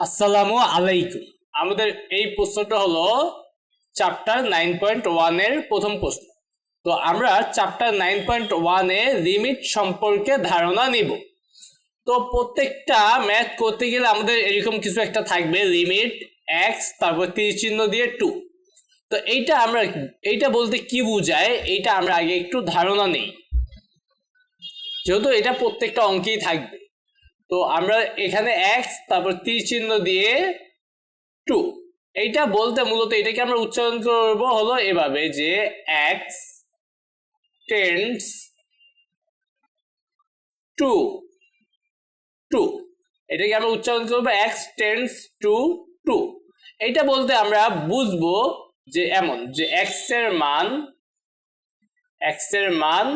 আসসালামু আলাইকুম। আমাদের এই প্রশ্নটা হলো চ্যাপ্টার নাইন পয়েন্ট ওয়ানের প্রথম প্রশ্ন। তো আমরা চ্যাপ্টার নাইন পয়েন্ট ওয়ানে লিমিট সম্পর্কে ধারণা নিব। তো প্রত্যেকটা ম্যাথ করতে গেলে আমাদের এরকম কিছু একটা থাকবে লিমিট এক্স তারপর তীর চিহ্ন দিয়ে টু তো এইটা আমরা এইটা বলতে কি বোঝায়, এইটা আমরা আগে একটু ধারণা নেই। যেহেতু এটা প্রত্যেকটা অঙ্কেই থাকবে। তো আমরা এখানে এক্স তারপর তীর চিহ্ন দিয়ে টু এইটা বলতে মূলত এটাকে আমরা উচ্চারণ করব হলো এভাবে যে এক্স টেন্স টু টু এটাকে আমরা উচ্চারণ করব এক্স টেন্স টু টু এইটা বলতে আমরা বুঝব যে এমন, যে এক্সের মান এক্সের মান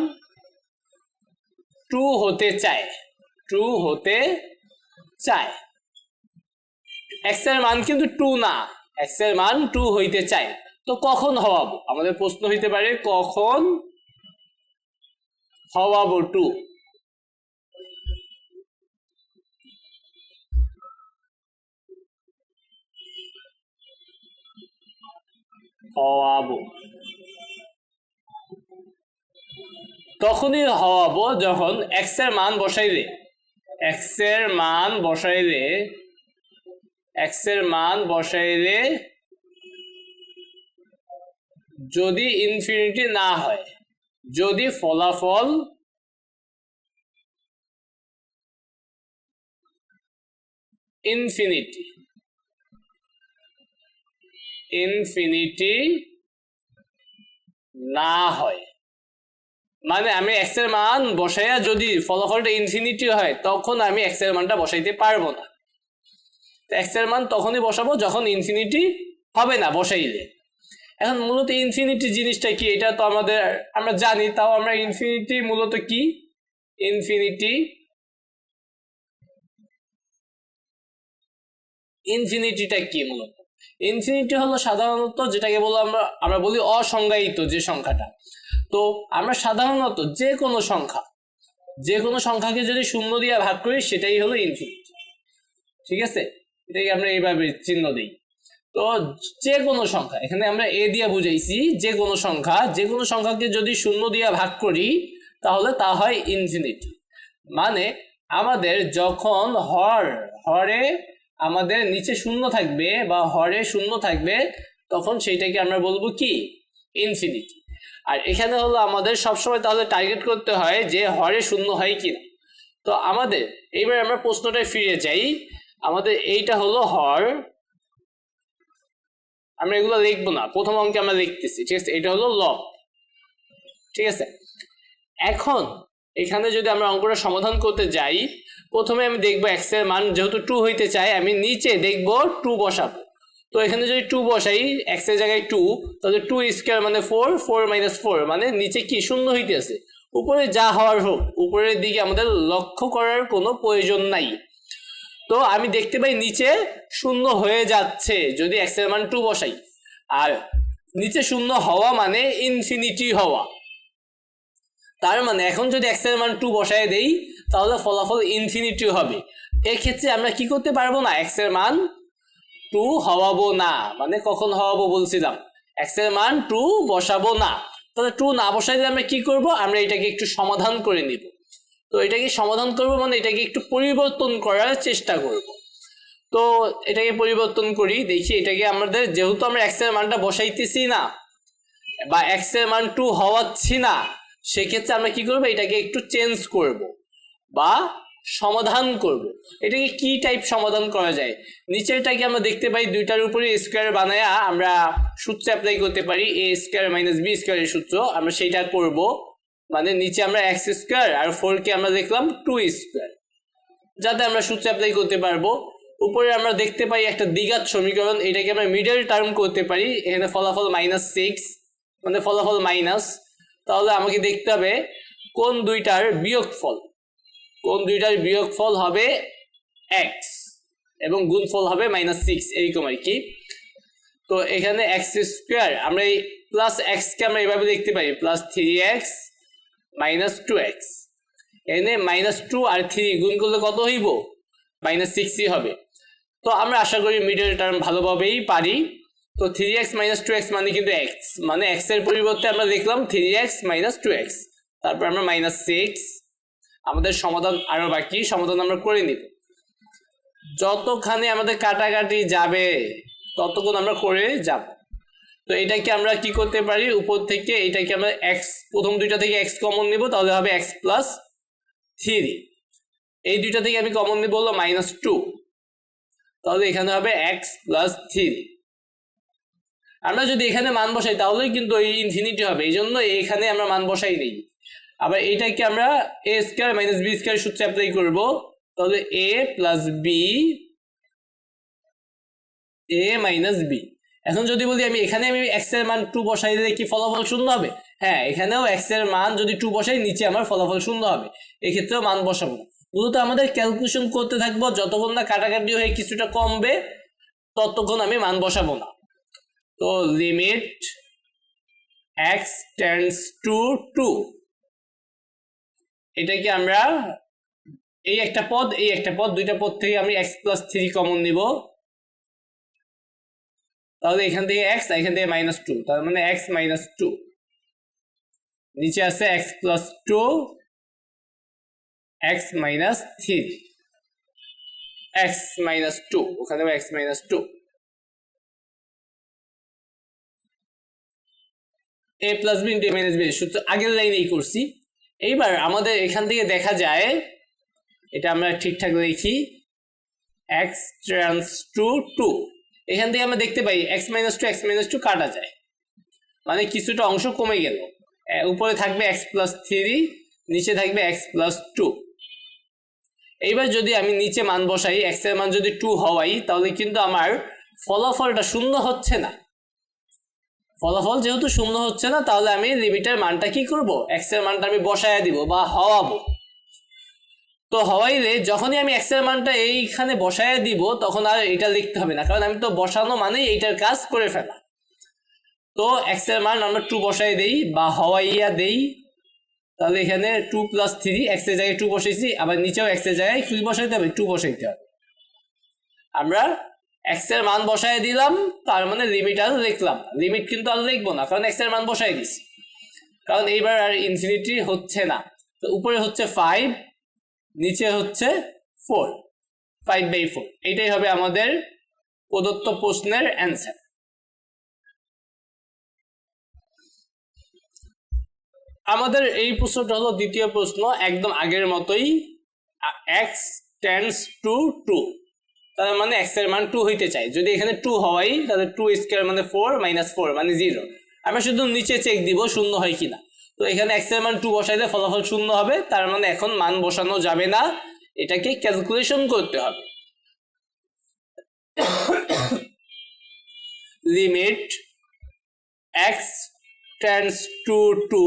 টু হতে চায়। টু হতে চায়। এক্সের মান কিন্তু টু না। এক্সের মান টু হইতে চায়। তো কখন হওয়াবো? আমাদের প্রশ্ন হইতে পারে কখন হওয়াবো টু হওয়াবো। তখনই হওয়াবো যখন এক্সের মান বসাইলে। এক্সের মান বসাইলে এক্সের মান বসাইলে যদি ইনফিনিটি না হয়, যদি ফলাফল ইনফিনিটি ইনফিনিটি না হয় মানে আমি এক্সের মান বসাইয়া যদি ফলাফলটা ইনফিনিটি হয়, তখন আমি এক্সের মানটা বসাইতে পারব না। এক্সের মান তখনই বসাবো যখন ইনফিনিটি হবে না, বসাইলে। এখন মূলত ইনফিনিটি জিনিসটা কি? এটা তো আমাদের, আমরা জানি, তাও আমরা ইনফিনিটি মূলত কি? ইনফিনিটি ইনফিনিটিটা কি মূলত? ইনফিনিটি হলো সাধারণত যেটাকে বলো আমরা আমরা বলি অসংজ্ঞায়িত যে সংখ্যাটা। তো আমরা সাধারণত যে কোনো সংখ্যা, যে কোনো সংখ্যাকে যদি শূন্য দিয়ে ভাগ করি, সেটাই হলো ইনফিনিটি ঠিক আছে? এটাকে আমরা এইভাবে চিহ্ন দিই। তো যে কোনো সংখ্যা, এখানে আমরা এ দিয়ে বুঝাইছি, যে কোনো সংখ্যা, যে কোনো সংখ্যাকে যদি শূন্য দিয়ে ভাগ করি, তাহলে তা হয় ইনফিনিটি মানে আমাদের যখন হর, হরে আমাদের নিচে শূন্য থাকবে বা হরে শূন্য থাকবে, তখন সেইটাকে আমরা বলব কি? ইনফিনিটি আর এখানে হলো আমাদের সবসময় তাহলে টার্গেট করতে হয় যে হরে শূন্য হয় কিনা। তো আমাদের, এইবার আমরা প্রশ্নটায় ফিরে যাই। আমাদের এইটা হলো হর। আমরা এগুলো লিখব না, প্রথম অঙ্কে আমরা লিখতেছি, ঠিক আছে? এটা হলো লব। ঠিক আছে? এখন, এখানে যদি আমরা অঙ্কটা সমাধান করতে যাই প্রথমে আমি দেখব এক্সের মান, যেহেতু টু হইতে চাই, আমি নিচে দেখব টু বসাবো। তো এখানে যদি টু বসাই এক্সের জায়গায় টু তাহলে টু স্কোয়ার মানে ফোর ফোর মাইনাস ফোর মানে নিচে কি শূন্য হইতে আছে উপরে যা হওয়ার হোক, উপরের দিকে আমাদের লক্ষ্য করার কোনো প্রয়োজন নাই। তো আমি দেখতে পাই নিচে শূন্য হয়ে যাচ্ছে, যদি এক্সের মান টু বসাই। আর নিচে শূন্য হওয়া মানে ইনফিনিটি হওয়া। তার মানে এখন যদি এক্সের মান টু বসায় দেই তাহলে ফলাফল ইনফিনিটি হবে। এক্ষেত্রে আমরা কি করতে পারব না? এক্সের মান টু হওয়াবো না। মানে কখন হওয়াবো বলছিলাম। এক্সের মান টু বসাবো না। তাহলে টু না বসাইলে আমরা কি করব? আমরা এটাকে একটু সমাধান করে নিব। তো এটাকে সমাধান করব মানে এটাকে একটু পরিবর্তন করার চেষ্টা করব। তো এটাকে পরিবর্তন করি, দেখি এটাকে আমাদের, যেহেতু আমরা এক্সের মানটা বসাইতেছি না, বা এক্সের মান টু হওয়াচ্ছি না, সেক্ষেত্রে আমরা কি করব? এটাকে একটু চেঞ্জ করব। বা সমাধান করব। এটাকে কি টাইপ সমাধান করা যায়? নিচেরটাকে আমরা দেখতে পাই, দুইটার উপরে স্কোয়ার বানায়া আমরা সূত্র অ্যাপ্লাই করতে পারি এ স্কোয়ার মাইনাস বি স্কোয়ারের সূত্র। আমরা সেইটা করব। মানে নিচে আমরা এক্স স্কোয়ার আর ফোর কে আমরা দেখলাম টু স্কোয়ার যাতে আমরা সূত্র অ্যাপ্লাই করতে পারব। উপরে আমরা দেখতে পাই একটা দ্বিঘাত সমীকরণ, এটাকে আমরা মিডল টার্ম করতে পারি। এখানে ফলাফল মাইনাস সিক্স মানে ফলাফল মাইনাস তাহলে আমাকে দেখতে হবে কোন দুইটার বিয়োগফল। কোন দুইটার বিয়োগফল হবে এক্স এবং গুণফল হবে মাইনাস সিক্স এরকম আর কি। তো এখানে এক্স স্কোয়ার আমরা এই প্লাস এক্সকে আমরা এভাবে দেখতে পাই plus three x minus two x এখানে মাইনাস টু আর থ্রি গুণ করলে কত হইব? মাইনাস সিক্সই হবে। তো আমরা আশা করি মিডল টার্ম ভালোভাবেই পারি। তো three x minus two x মানে কিন্তু এক্স মানে এক্সের পরিবর্তে আমরা দেখলাম three x minus two x তারপর আমরা মাইনাস সিক্স আমাদের সমাধান, আরও বাকি সমাধান আমরা করে নিব। যতখানি আমাদের কাটাকাটি যাবে ততক্ষণ আমরা করে যাব। তো এটাকে আমরা কি করতে পারি? উপর থেকে এটাকে আমরা এক্স প্রথম দুইটা থেকে এক্স কমন নিব, তাহলে হবে এক্স প্লাস থ্রি এই দুইটা থেকে আমি কমন নিব হলো মাইনাস টু তাহলে এখানে হবে এক্স প্লাস থ্রি আমরা যদি এখানে মান বসাই তাহলে কিন্তু এই ইনফিনিটি হবে। এই জন্য এখানে আমরা মান বসাই নেই। আবার এটাকে আমরা a square minus b square সূত্রে অ্যাপ্লাই করব। তাহলে a plus b a minus b এখন যদি বলি আমি এখানে আমি এক্সের মান টু বসাই দিলে কি ফলাফল শূন্য হবে? হ্যাঁ এখানেও এক্সের মান যদি টু বসাই, নিচে আমার ফলাফল শূন্য হবে। এক্ষেত্রেও মান বসাবো। মূলত আমাদের ক্যালকুলেশন করতে থাকব, যতক্ষণ না কাটাকাটি হয়ে কিছুটা কমবে, ততক্ষণ আমি মান বসাবো না। তো limit x tends to two এটাকে আমরা এই একটা পদ, এই একটা পদ, দুইটা পদ থেকে আমি এক্স প্লাস থ্রি কমন নিব। তাহলে এখান থেকে এক্স এখান থেকে মাইনাস টু তার মানে এক্স মাইনাস টু নিচে আছে x plus two x minus three x minus two ওখানে x minus two a plus b into a minus b সূত্র আগের লাইনেই করছি। এইবার আমাদের এখান থেকে দেখা যায়, এটা আমরা ঠিকঠাক দেখি এক্স ট্রান্স টু টু এখান থেকে আমরা দেখতে পাই x minus two x minus two কাটা যায়। মানে কিছুটা অংশ কমে গেল। উপরে থাকবে এক্স প্লাস থ্রি নিচে থাকবে এক্স প্লাস টু এইবার যদি আমি নিচে মান বসাই এক্সের মান যদি টু হওয়াই, তাহলে কিন্তু আমার ফলাফলটা শূন্য হচ্ছে না। ফলাফল যেহেতু শূন্য হচ্ছে না, তাহলে আমি লিমিটের মানটা কি করব? এক্সের মানটা আমি বসায় দিব বা হওয়াবো। তো হওয়াইলে যখনই আমি এক্সের মানটা এইখানে বসায় দিব, তখন আর এটা লিখতে হবে না, কারণ আমি তো বসানো মানেই এইটার কাজ করে ফেলা। তো এক্সের মান আমরা টু বসাই দেই বা হওয়াইয়া দেই। তাহলে এখানে টু প্লাস থ্রি এক্সের জায়গায় টু বসাইছি, আবার নিচেও এক্সের জায়গায় কি বসাইতে হবে টু বসাইতে হবে। আমরা এক্সের মান বসায় দিলাম, তার মানে লিমিট আর লিখলাম। লিমিট কিন্তু আর লিখব না, কারণ এক্সের মান বসাই দিছি। কারণ এইবার আর ইনফিনিটি হচ্ছে না। তো উপরে হচ্ছে ফাইভ নিচে হচ্ছে ফোর ফাইভ বাই ফোর এটাই হবে আমাদের প্রদত্ত প্রশ্নের অ্যান্সার আমাদের এই প্রশ্নটা হলো দ্বিতীয় প্রশ্ন, একদম আগের মতোই এক্স টেন্স টু টু তার মানে এক্সের মান টু হইতে চাই। যদি এখানে টু হওয়াই তাহলে টু স্কোয়ার মানে ফোর মাইনাস ফোর মানে জিরো আমরা শুধু নিচে চেক দিব শূন্য হয় কিনা। তো এখানে এক্সের মান টু বসাইলে ফলাফল শূন্য হবে, তার মানে এখন মান বসানো যাবে না। এটাকে ক্যালকুলেশন করতে হবে। Limit x tends to two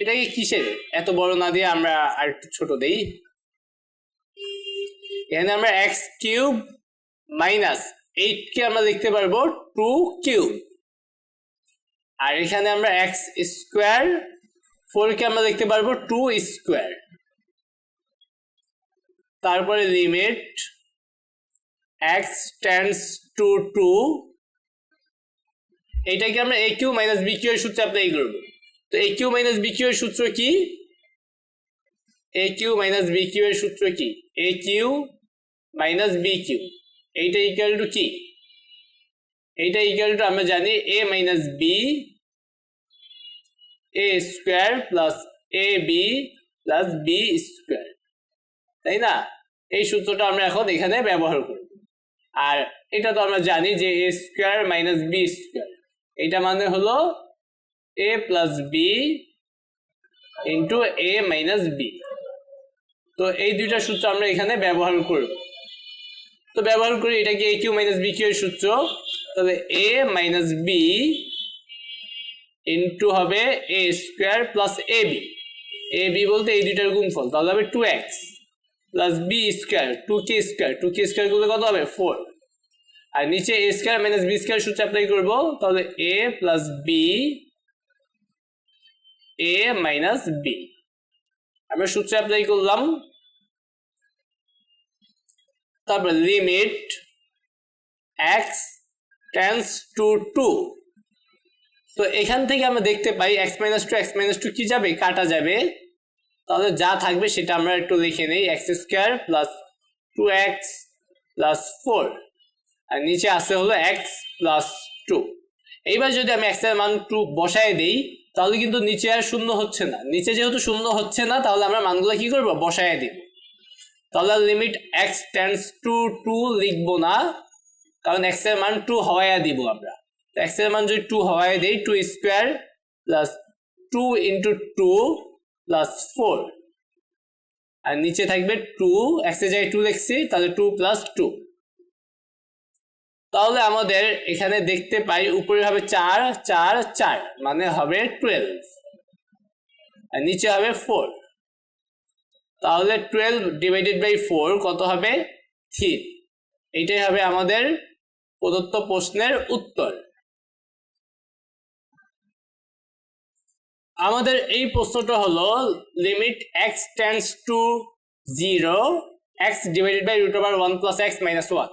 এটাকে কিসের? এত বড় না দিয়ে আমরা আর একটু ছোট দেই। এখানে আমরা এক্স কিউব মাইনাস এইটকে আমরা লিখতে পারব টু কিউব আর এখানে আমরা এক্স স্কোয়ার ফোরকে আমরা লিখতে পারব টু স্কোয়ার তারপরে limit x tends to two এইটাকে আমরা a cube minus b cube এর সূত্রে অ্যাপ্লাই করব। তো a cube minus b cube এর সূত্র কি? A cube minus b cube এর সূত্র কি? A cube minus b cube এইটা ইকুয়াল টু কি? এইটা ইকুয়াল টু আমরা জানি a minus b a square plus a b plus b square তাই না? এই সূত্রটা আমরা এখন এখানে ব্যবহার করব। আর এটা তো আমরা জানি যে a square minus b square এটা মানে হলো a plus b into a minus b তো এই দুইটা সূত্র আমরা এখানে ব্যবহার করব। তো ব্যবহার করি, এটা কি a cube minus b cube এর সূত্র? তাহলে এ মাইনাস বি ইন্টু হবে a square plus a b a b বলতে এই দুইটার গুণফল, তাহলে হবে two x plus b square two কে স্কোয়ার টু কে স্কোয়ার করলে কত হবে? ফোর আর নিচে a square minus b square সূত্র অ্যাপ্লাই করব, তাহলে a plus b a minus b আমরা সূত্র অ্যাপ্লাই করলাম তারপর limit x tends to two তো এখান থেকে আমরা দেখতে পাই x minus two x minus two কি যাবে? কাটা যাবে। তাহলে যা থাকবে সেটা আমরা একটু লিখে নিই। X square plus two x plus four আর নিচে আসে হলো এক্স প্লাস টু এইবার যদি আমি এক্সের মান টু বসায় দিই, তাহলে কিন্তু নিচে আর শূন্য হচ্ছে না। নিচে যেহেতু শূন্য হচ্ছে না, তাহলে আমরা মানগুলো কি করব? বসায় দিব। তাহলে limit x tends to two লিখব না, কারণ এক্সের মান টু হওয়ায় দিব আমরা। এক্সের মান যদি টু হওয়ায় দিই two square plus two into two plus four আর নিচে থাকবে টু এক্স এক্সের জায়গায় টু লিখছি, তাহলে টু প্লাস টু তাহলে আমাদের এখানে দেখতে পাই, উপরে হবে চার চার চার মানে হবে টুয়েলভ আর নিচে হবে ফোর তাহলে টুয়েলভ ডিভাইডেড বাই ফোর কত হবে? থ্রি এইটাই হবে আমাদের প্রদত্ত প্রশ্নের উত্তর। আমাদের এই প্রশ্নটা হলো limit x tends to zero x divided by root over one plus x minus one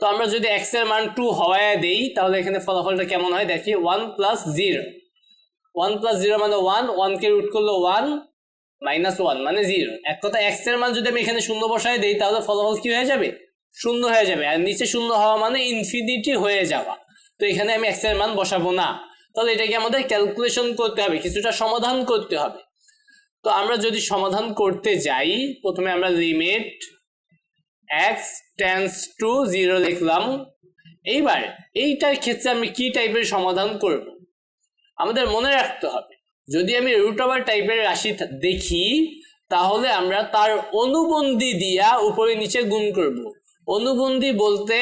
তো আমরা যদি এক্সের মান টু হওয়ায় দেই, তাহলে এখানে ফলাফলটা কেমন হয়? দেখি one plus zero one plus zero মানে ওয়ান ওয়ানকে রুট করল ওয়ান মাইনাস ওয়ান মানে জিরো। এক কথা এক্সের মান যদি আমি এখানে শূন্য বসায় দিই, তাহলে ফলাফল কি হয়ে যাবে? শূন্য হয়ে যাবে। আর নিচে শূন্য হওয়া মানে ইনফিনিটি হয়ে যাওয়া। তো এখানে আমি এক্সের মান বসাবো না। তাহলে এটাকে আমাদের ক্যালকুলেশন করতে হবে, কিছুটা সমাধান করতে হবে। তো আমরা যদি সমাধান করতে যাই, প্রথমে আমরা limit x tends to zero লিখলাম। এইবার এইটার ক্ষেত্রে আমি কি টাইপের সমাধান করব? আমাদের মনে রাখতে হবে। যদি আমি রুট ওভার টাইপের রাশি দেখি, তাহলে আমরা তার অনুবন্ধী দিয়া উপরে নিচে গুণ করব। অনুবন্ধী বলতে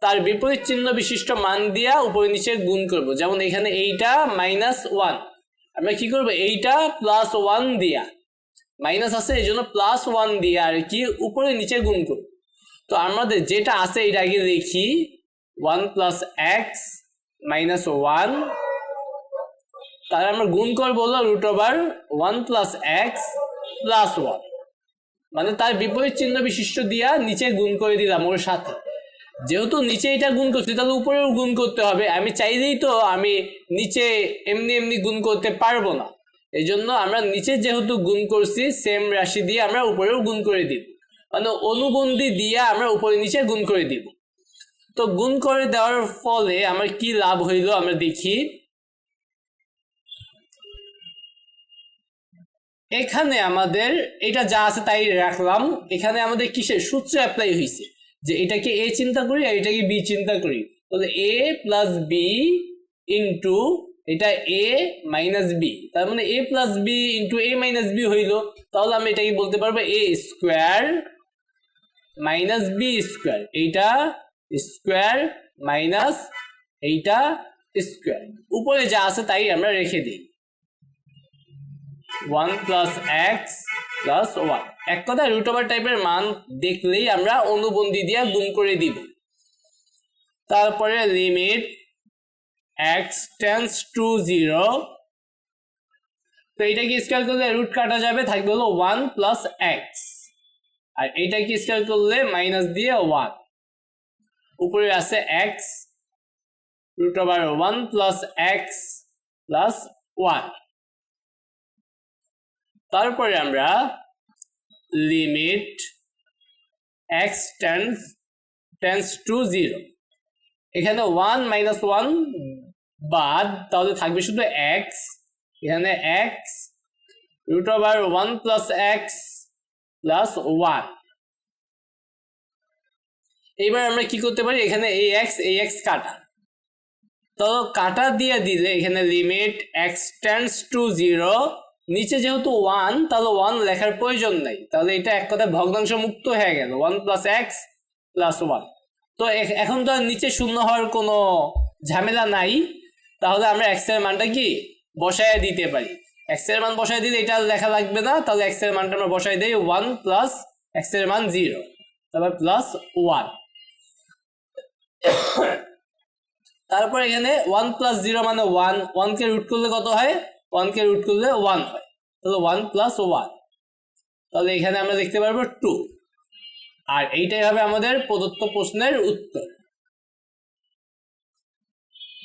তার বিপরীত চিহ্ন বিশিষ্ট মান দিয়া উপরে নিচে গুণ করব। যেমন এখানে এইটা মাইনাস ওয়ান আমরা কি করব? এইটা প্লাস ওয়ান দিয়া। মাইনাস আছে, এই জন্য প্লাস ওয়ান দিয়া আর কি উপরে নিচে গুণ করব। তো আমাদের যেটা আছে এটা আগে দেখি। One plus x minus one তাহলে আমরা গুণ করব হলো root over one plus x plus one মানে তার বিপরীত চিহ্ন বিশিষ্ট দিয়া নিচে গুণ করে দিলাম ওর সাথে। যেহেতু নিচে এটা গুণ করছি, তাহলে উপরেও গুণ করতে হবে। আমি চাইলেই তো আমি নিচে এমনি এমনি গুণ করতে পারব না। এই জন্য আমরা নিচে যেহেতু গুণ করছি সেম রাশি দিয়ে আমরা উপরেও গুণ করে দিব। মানে অনুবন্ধী দিয়ে আমরা উপরে নিচে গুণ করে দিব। তো গুণ করে দেওয়ার ফলে আমার কি লাভ হইল আমরা দেখি। এখানে আমাদের এটা যা আছে তাই রাখলাম। এখানে আমাদের কিসের সূত্র অ্যাপ্লাই হয়েছে যে এটাকে এ চিন্তা করি আর এটাকে বি চিন্তা করি? তাহলে এ প্লাস বি ইন্টু এটা এ মাইনাস বি তার মানে a plus b into a minus b হইল। তাহলে আমি এটাকে বলতে পারব a square minus b square এইটা স্কোয়ার মাইনাস এইটা স্কোয়ার উপরে যা আছে তাই আমরা রেখে দিই। One plus x plus one এক কথা রুট ওভার টাইপের মান দেখলেই আমরা অনুবন্ধী দিয়ে গুণ করে দিব। তারপরে limit x tends to zero তো এটাকে স্কোয়ার করলে রুট কাটা যাবে? থাকবে হলো ওয়ান প্লাস এক্স আর এইটাকে স্কোয়ার করলে মাইনাস দিয়ে ওয়ান উপরে আছে x root over one plus x plus one তারপরে আমরা limit x tends tends to zero এখানে ওয়ান মাইনাস ওয়ান বাদ, তাহলে থাকবে শুধু এক্স এখানে x root over one plus x plus one এইবার আমরা কি করতে পারি? এখানে এই এক্স এই এক্স কাটা। তো কাটা দিয়ে দিলে এখানে limit x tends to zero নিচে যেহেতু ওয়ান তাহলে ওয়ান লেখার প্রয়োজন নাই। তাহলে এটা এক কথায় ভগ্নাংশ মুক্ত হয়ে গেল। One plus x plus one তো এখন তো আর নিচে শূন্য হওয়ার কোনো ঝামেলা নাই। তাহলে আমরা এক্সের মানটা কি? বসায় দিতে পারি। এক্সের মান বসায় দিলে এটা লেখা লাগবে না। তাহলে এক্সের মানটা আমরা বসাই দিই ওয়ান প্লাস এক্সের মান জিরো তারপর প্লাস ওয়ান তারপর এখানে ওয়ান প্লাস জিরো মানে ওয়ান ওয়ানকে রুট করলে কত হয়? ওয়ানকে রুট করলে ওয়ান হয়। তাহলে ওয়ান প্লাস ওয়ান তাহলে এখানে আমরা দেখতে পারব টু আর এইটাই হবে আমাদের প্রদত্ত প্রশ্নের উত্তর।